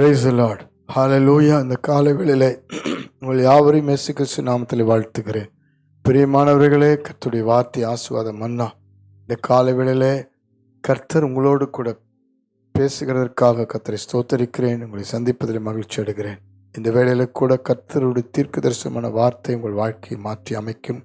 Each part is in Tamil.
பிரைஸ் லார்ட் ஹalleluya இந்த காலை வேளையிலே உங்கள் யாவரையும் இயேசு கிறிஸ்து நாமத்தில் வாழ்த்துக்கிறேன் பிரியமானவர்களே கர்த்துடைய வார்த்தை ஆசுவாதம் மன்னா. இந்த காலை கர்த்தர் உங்களோடு கூட பேசுகிறதற்காக கர்த்தரை ஸ்தோத்தரிக்கிறேன். உங்களை சந்திப்பதில் மகிழ்ச்சி அடைகிறேன். இந்த வேளையில் கூட கர்த்தருடைய தீர்க்க தரிசனமான வார்த்தை உங்கள் வாழ்க்கையை மாற்றி அமைக்கும்.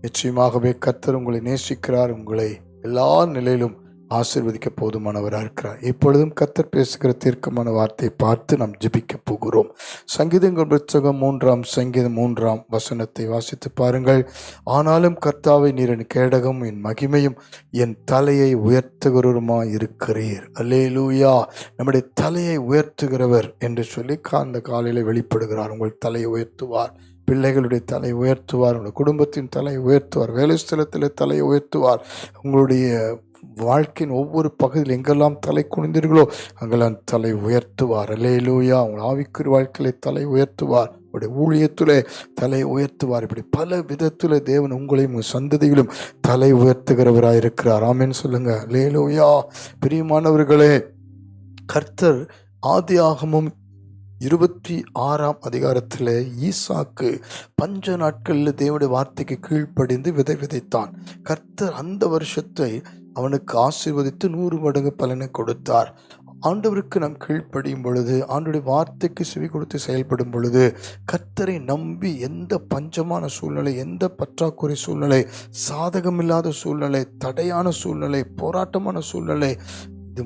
நிச்சயமாகவே கர்த்தர் உங்களை நேசிக்கிறார். உங்களை எல்லா நிலையிலும் ஆசிர்வதிக்க போதுமானவராக இருக்கிறார். இப்பொழுதும் கர்த்தர் பேசுகிற தீர்க்கமான வார்த்தையை பார்த்து நாம் ஜெபிக்க போகிறோம். சங்கீதங்கள் புத்தகம் மூன்றாம் சங்கீதம் மூன்றாம் வசனத்தை வாசித்து பாருங்கள். ஆனாலும் கர்த்தாவை நீர் என் கேடகம் என் மகிமையும் என் தலையை உயர்த்துகிறவருமாய் இருக்கிறீர் அல்லேலூயா. நம்முடைய தலையை உயர்த்துகிறவர் என்று சொல்லி அந்த காலையில் வெளிப்படுகிறார். உங்கள் தலையை உயர்த்துவார். பிள்ளைகளுடைய தலை உயர்த்துவார். உங்களுடைய குடும்பத்தின் தலை உயர்த்துவார். வேலை ஸ்தலத்தில் தலையை உயர்த்துவார். உங்களுடைய வாழ்க்கையின் ஒவ்வொரு பகுதியில் எங்கெல்லாம் தலை குனிந்தீர்களோ அங்கெல்லாம் தலை உயர்த்துவார். அலேலூயா உங்கள் ஆவிக்குரிய வாழ்க்கையில தலை உயர்த்துவார். உங்களுடைய ஊழியத்திலே தலை உயர்த்துவார். இப்படி பல விதத்தில் தேவன் உங்களையும் உங்கள் சந்ததிகளும் தலை உயர்த்துகிறவராக இருக்கிறார். ஆமேன்னு சொல்லுங்க. லேலூயா பிரியமானவர்களே கர்த்தர் ஆதி ஆகமும் இருபத்தி ஆறாம் அதிகாரத்தில் ஈசாக்கு பஞ்ச நாட்களில் தேவனுடைய வார்த்தைக்கு கீழ்ப்படிந்து விதை விதைத்தான். கர்த்தர் அந்த வருஷத்தை அவனுக்கு ஆசீர்வதித்து நூறு மடங்கு பலனை கொடுத்தார். ஆண்டவருக்கு நாம் கீழ்ப்படியும் பொழுது ஆண்டுடைய வார்த்தைக்கு செவி கொடுத்து செயல்படும் பொழுது கர்த்தரை நம்பி எந்த பஞ்சமான சூழ்நிலை எந்த பற்றாக்குறை சூழ்நிலை சாதகமில்லாத சூழ்நிலை தடையான சூழ்நிலை போராட்டமான சூழ்நிலை இது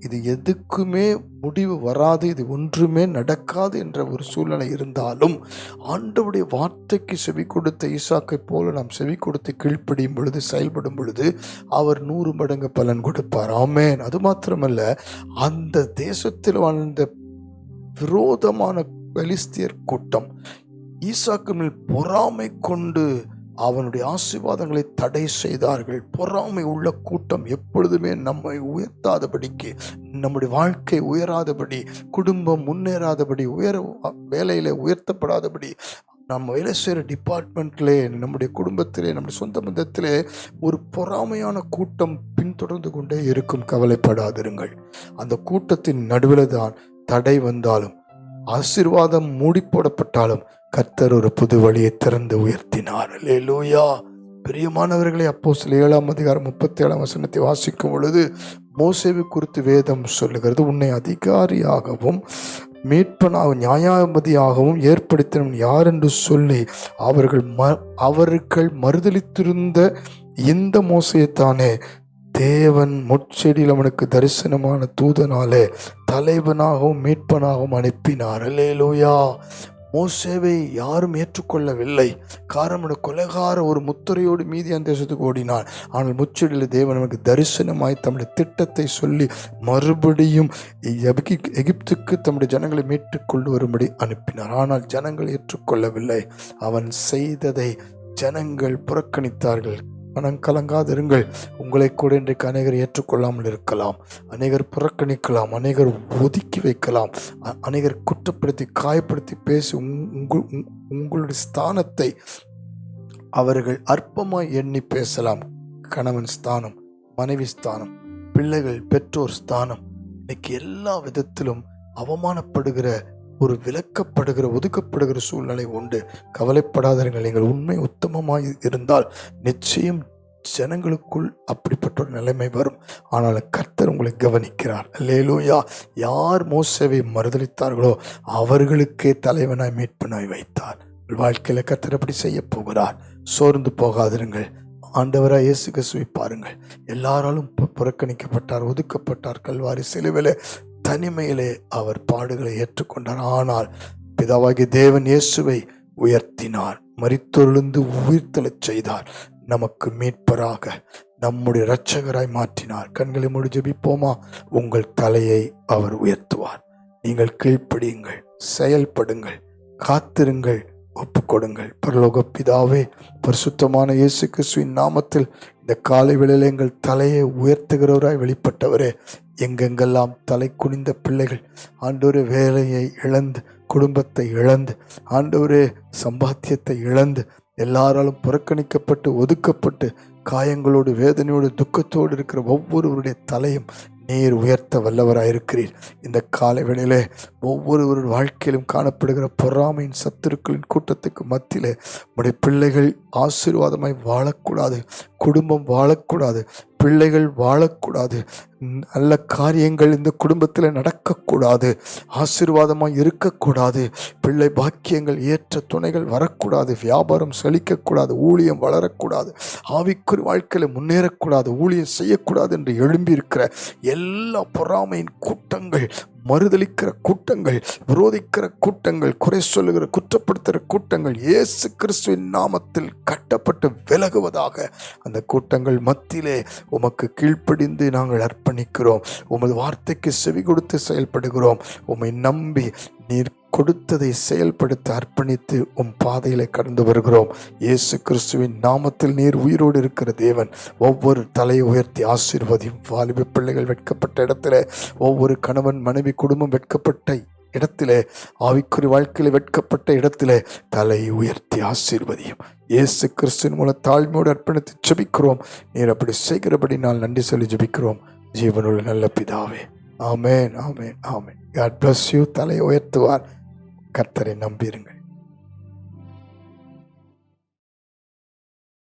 இது- எதுக்குமே முடிவு வராது இது ஒன்றுமே நடக்காது என்ற ஒரு சூழ்நிலை இருந்தாலும் ஆண்டவுடைய வார்த்தைக்கு செவி கொடுத்த ஈசாக்கை போல நாம் செவி கொடுத்து கீழ்ப்படியும் பொழுது செயல்படும் பொழுது அவர் நூறு மடங்கு பலன் கொடுப்பார். ஆமேன். அது மாத்திரமல்ல அந்த தேசத்தில் வாழ்ந்த விரோதமான பெலிஸ்தியர் கூட்டம் ஈசாக்கு மேல் பொறாமை கொண்டு அவனுடைய ஆசீர்வாதங்களை தடை செய்தார்கள். பொறாமை உள்ள கூட்டம் எப்பொழுதுமே நம்மை உயர்த்தாதபடிக்கு நம்முடைய வாழ்க்கை உயராதபடி குடும்பம் முன்னேறாதபடி உயர வேலையில் உயர்த்தப்படாதபடி நம்ம வேலை செய்கிற டிபார்ட்மெண்ட்லே நம்முடைய குடும்பத்திலே நம்முடைய சொந்த பந்தத்திலே ஒரு பொறாமையான கூட்டம் பின்தொடர்ந்து கொண்டே இருக்கும். கவலைப்படாதிருங்கள். அந்த கூட்டத்தின் நடுவில் தான் தடை வந்தாலும் ஆசீர்வாதம் மூடி போடப்பட்டாலும் கர்த்தர் ஒரு புது வழியை திறந்து உயர்த்தினார். அல்லேலூயா. பிரியமானவர்களை அப்போ சில ஏழாம் அதிகாரம் முப்பத்தி ஏழாம் வசனத்தை வாசிக்கும் பொழுது மோசேவை குறித்து வேதம் சொல்லுகிறது. உன்னை அதிகாரியாகவும் மீட்பனாக நியாயாபதியாகவும் ஏற்படுத்தினவன் யார் என்று சொல்லி அவர்கள் ம அவர்கள் மறுதளித்திருந்த இந்த மோசையைத்தானே தேவன் முட்செடியில் அவனுக்கு தரிசனமான தூதனாலே தலைவனாகவும் மீட்பனாகவும் அனுப்பினார். அல்லேலூயா. மோசேவை யாரும் ஏற்றுக்கொள்ளவில்லை. காரணம் கொலைகார ஒரு முத்திரையோடு மீதியான் தேசத்துக்கு ஓடினார் ஆனால் முச்சடியில் தேவன் நமக்கு தரிசனமாய் தம்முடைய திட்டத்தை சொல்லி மறுபடியும் எகிப்துக்கு தம்முடைய ஜனங்களை மீட்டுக் கொண்டு வரும்படி அனுப்பினார். ஆனால் ஜனங்கள் ஏற்றுக்கொள்ளவில்லை. அவன் செய்ததை ஜனங்கள் புறக்கணித்தார்கள். மனம் கலங்காதிருங்கள் உங்களை கூட இன்றைக்கு அநேகர் ஏற்றுக்கொள்ளாமல் இருக்கலாம். அநேகர் புறக்கணிக்கலாம். அநேகர் ஒதுக்கி வைக்கலாம். அநேகர் குற்றப்படுத்தி காயப்படுத்தி பேசி உங்- உங்கள் உங்களுடைய ஸ்தானத்தை அவர்கள் அற்பமாய் எண்ணி பேசலாம். கணவன் ஸ்தானம் மனைவி ஸ்தானம் பிள்ளைகள் பெற்றோர் ஸ்தானம். இன்னைக்கு எல்லா விதத்திலும் அவமானப்படுகிற ஒரு விளக்கப்படுகிற ஒதுக்கப்படுகிற சூழ்நிலை உண்டு. கவலைப்படாதீர்கள் நீங்கள் உண்மை உத்தமமாக இருந்தால் நிச்சயம் ஜனங்களுக்குள் அப்படிப்பட்ட ஒரு நிலைமை வரும். ஆனால் கர்த்தர் உங்களை கவனிக்கிறார். லேலூயா யார் மோசவை மறுதளித்தார்களோ அவர்களுக்கே தலைவனாய் மீட்பனாய் வைத்தார். வாழ்க்கையில் கர்த்தர் அப்படி செய்ய போகிறார். சோர்ந்து போகாதிருங்கள். ஆண்டவராக இயேசு கிறிஸ்துவை பாருங்கள். எல்லாராலும் புறக்கணிக்கப்பட்டார் ஒதுக்கப்பட்டார். கல்வாரி சிலுவில தனிமையிலே அவர் பாடுகளை ஏற்றுக்கொண்டார். ஆனால் பிதாவாகிய தேவன் இயேசுவை உயர்த்தினார். மறித்தொழுந்து உயிர்த்தெழச் செய்தார். நமக்கு மீட்பராக நம்முடைய இரட்சகராய் மாற்றினார். கண்களை மூடி ஜபிப்போமா? உங்கள் தலையை அவர் உயர்த்துவார். நீங்கள் கீழ்ப்படியுங்கள் செயல்படுங்கள் காத்திருங்கள் ஒப்புக்கொடுங்கள். பரலோக பிதாவே பரிசுத்தமான இயேசு கிறிஸ்துவின் நாமத்தில் இந்த காலை வேளையில் எங்கள் தலையை உயர்த்துகிறவராய் வெளிப்பட்டவரே எங்கெங்கெல்லாம் தலை குனிந்த பிள்ளைகள் ஆண்டோரு வேலையை இழந்து குடும்பத்தை இழந்து ஆண்டொரு சம்பாத்தியத்தை இழந்து எல்லாராலும் புறக்கணிக்கப்பட்டு ஒதுக்கப்பட்டு காயங்களோடு வேதனையோடு துக்கத்தோடு இருக்கிற ஒவ்வொருவருடைய தலையும் நீர் உயர்த்த வல்லவராயிருக்கிறீர் இந்த காலை வேளையிலே ஒவ்வொருவருடைய வாழ்க்கையிலும் காணப்படுகிற பொறாமையின் சத்துருக்களின் கூட்டத்துக்கு மத்தியிலே உடைய பிள்ளைகள் ஆசீர்வாதமாய் வாழக்கூடாது குடும்பம் வாழக்கூடாது பிள்ளைகள் வாழக்கூடாது. நல்ல காரியங்கள் இந்த குடும்பத்தில் நடக்கக்கூடாது. ஆசீர்வாதமாக இருக்கக்கூடாது. பிள்ளை பாக்கியங்கள் ஏற்ற துணைகள் வரக்கூடாது. வியாபாரம் செழிக்கக்கூடாது. ஊழியம் வளரக்கூடாது. ஆவிக்குறி வாழ்க்கையில் முன்னேறக்கூடாது. ஊழியம் செய்யக்கூடாது என்று எழும்பியிருக்கிற எல்லா பொறாமையின் கூட்டங்கள் மறுதளிக்கிற கூட்டங்கள் விரோதிக்கிற கூட்டங்கள் குறை சொல்லுகிற குற்றப்படுத்துகிற கூட்டங்கள் இயேசு கிறிஸ்துவின் நாமத்தில் கட்டப்பட்டு விலகுவதாக அந்த கூட்டங்கள் மத்தியிலே உமக்கு கீழ்ப்படிந்து நாங்கள் அர்ப்பணிக்கிறோம். உமது வார்த்தைக்கு செவி கொடுத்து செயல்படுகிறோம். உம்மை நம்பி நீர் கொடுத்ததை செயல்படுத்த அர்ப்பணித்து உம் பாதையில கடந்து வருகிறோம். இயேசு கிறிஸ்துவின் நாமத்தில் நீர் உயிரோடு இருக்கிற தேவன் ஒவ்வொரு தலையை உயர்த்தி ஆசீர்வதியும். வாலிப பிள்ளைகள் வெட்கப்பட்ட இடத்துல ஒவ்வொரு கணவன் மனைவி குடும்பம் வெட்கப்பட்ட இடத்திலே ஆவிக்குறி வாழ்க்கையில் வெட்கப்பட்ட இடத்திலே தலையை உயர்த்தி ஆசீர்வதியும். இயேசு கிறிஸ்துவின் மூலம் தாழ்மையோடு அர்ப்பணித்து ஜபிக்கிறோம். நீர் அப்படி செய்கிறபடி நான் நன்றி சொல்லி ஜெபிக்கிறோம். ஜீவனுள்ள நல்ல பிதாவே. Amen amen amen. God bless you தலையை உயர்த்துவார். கர்த்தரை நம்பியிருங்கள்.